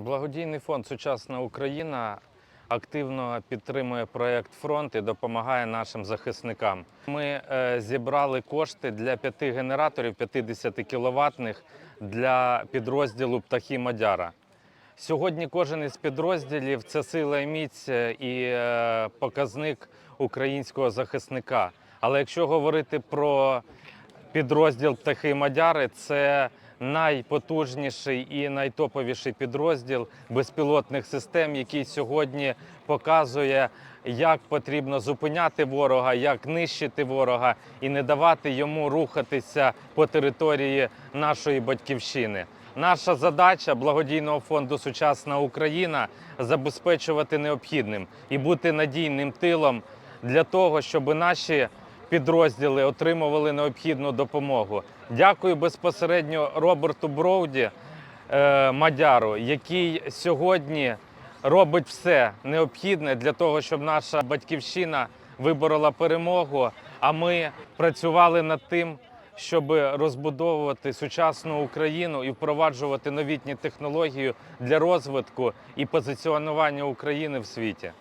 Благодійний фонд Сучасна Україна активно підтримує проєкт фронт і допомагає нашим захисникам. Ми е, зібрали кошти для п'яти генераторів 50 кіловатних для підрозділу Птахи Мадяра. Сьогодні кожен із підрозділів це сила і міць е, і е, показник українського захисника. Але якщо говорити про підрозділ Птахи Мадяри, це найпотужніший і найтоповіший підрозділ безпілотних систем, який сьогодні показує, як потрібно зупиняти ворога, як нищити ворога і не давати йому рухатися по території нашої батьківщини. Наша задача благодійного фонду Сучасна Україна забезпечувати необхідним і бути надійним тилом для того, щоб наші підрозділи отримували необхідну допомогу. Дякую безпосередньо Роберту Броуді е, Мадяру, який сьогодні робить все необхідне для того, щоб наша батьківщина виборола перемогу. А ми працювали над тим, щоб розбудовувати сучасну Україну і впроваджувати новітні технології для розвитку і позиціонування України в світі.